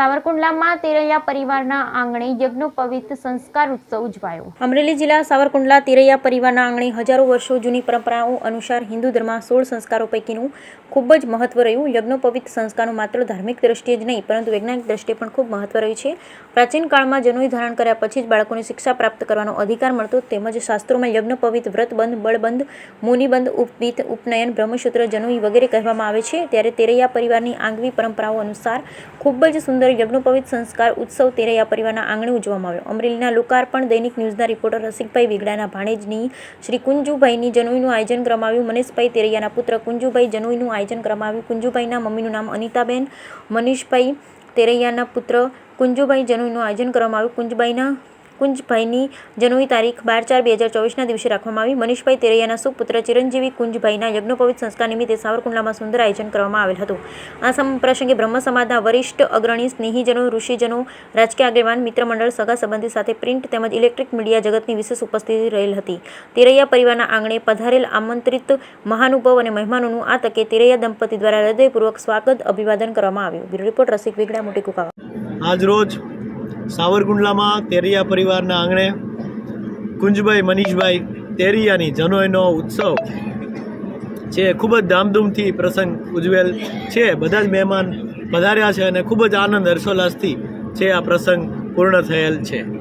સાવરકુંડલામાં તેરૈયા પરિવારના આંગણે યજ્ઞોપવિત સંસ્કાર ઉત્સવ ઉજવાયો. અમરેલી જિલ્લા સાવરકુંડલા તેરૈયા પરિવારના આંગણે હજારો વર્ષો જૂની પરંપરાઓ અનુસાર હિન્દુ ધર્મમાં સોળ સંસ્કારો પૈકીનું ખૂબ જ મહત્વ રહ્યું. યજ્ઞોપવિત સંસ્કારનું માત્ર ધાર્મિક દ્રષ્ટિએ જ નહીં, પરંતુ વૈજ્ઞાનિક દ્રષ્ટિએ પણ ખૂબ મહત્વ રહ્યું છે. પ્રાચીન કાળમાં જનોય ધારણ કર્યા પછી જ બાળકોને શિક્ષા પ્રાપ્ત કરવાનો અધિકાર મળતો. તેમજ શાસ્ત્રોમાં યજ્ઞોપવિત વ્રતબંધ બળબંધ મુનિબંધ ઉપવિત ઉપનયન, બ્રહ્મસૂત્ર, જનોઈ વગેરે કહેવામાં આવે છે. ત્યારે તેરૈયા પરિવારની આંગવી પરંપરાઓ અનુસાર ખૂબ જ સુંદર યજ્ઞોપવિત સંસ્કાર ઉત્સવ તેરૈયા પરિવારના આંગણે ઉજવવામાં આવ્યો. અમરેલીના લોકાર્પણ દૈનિક ન્યૂઝના રિપોર્ટર રસિકભાઈ વિગડાના ભાણેજની, શ્રી કુંજુભાઈની જનોઈનું આયોજન કરવામાં આવ્યું મનીષભાઈ તેરૈયાના પુત્ર કુંજુભાઈ જનોઈનું આયોજન કરવામાં આવ્યું કુંજુભાઈના મમ્મીનું નામ અનિતાબેન, મનીષભાઈ તેરૈયાના પુત્ર કુંજુભાઈ જનોઈનું આયોજન કરવામાં આવ્યું કુંજભાઈના કુંજભાઈની જન્મની તારીખ બાર ચાર બે હજાર ચોવીસના દિવસે રાખવામાં આવી. મનીષભાઈ તેરૈયાના સુપુત્ર ચિરંજીવી કુંજભાઈના યજ્ઞોપવિત સંસ્કાર નિમિત્તે સાવરકુંડલામાં સુંદર આયોજન કરવામાં આવેલ હતું. આ પ્રસંગે બ્રહ્મ સમાજના વરિષ્ઠ અગ્રણી, સ્નેહીજનો, ઋષિજનો, રાજકીય આગેવાન મિત્રમંડળ સગા સંબંધી સાથે પ્રિન્ટ તેમજ ઇલેક્ટ્રિક મીડિયા જગતની વિશેષ ઉપસ્થિતિ રહેલ હતી. તેરૈયા પરિવારના આંગણે પધારેલ આમંત્રિત મહાનુભવ અને મહેમાનોનું આ તકે તેરૈયા દંપતી દ્વારા હૃદયપૂર્વક સ્વાગત અભિવાદન કરવામાં આવ્યું. બ્યુરો રિપોર્ટ રસિક વેગડા, મોટી કુકાવા. આજરોજ સાવરકુંડલામાં તેરિયા પરિવારના આંગણે કુંજભાઈ, મનીષભાઈ તેરિયાની જનોયનો ઉત્સવ છે. ખૂબ જ ધામધૂમથી પ્રસંગ ઉજવેલ છે. બધા જ મહેમાન પધાર્યા છે અને ખૂબ જ આનંદ હર્ષોલ્લાસથી છે. આ પ્રસંગ પૂર્ણ થયેલ છે.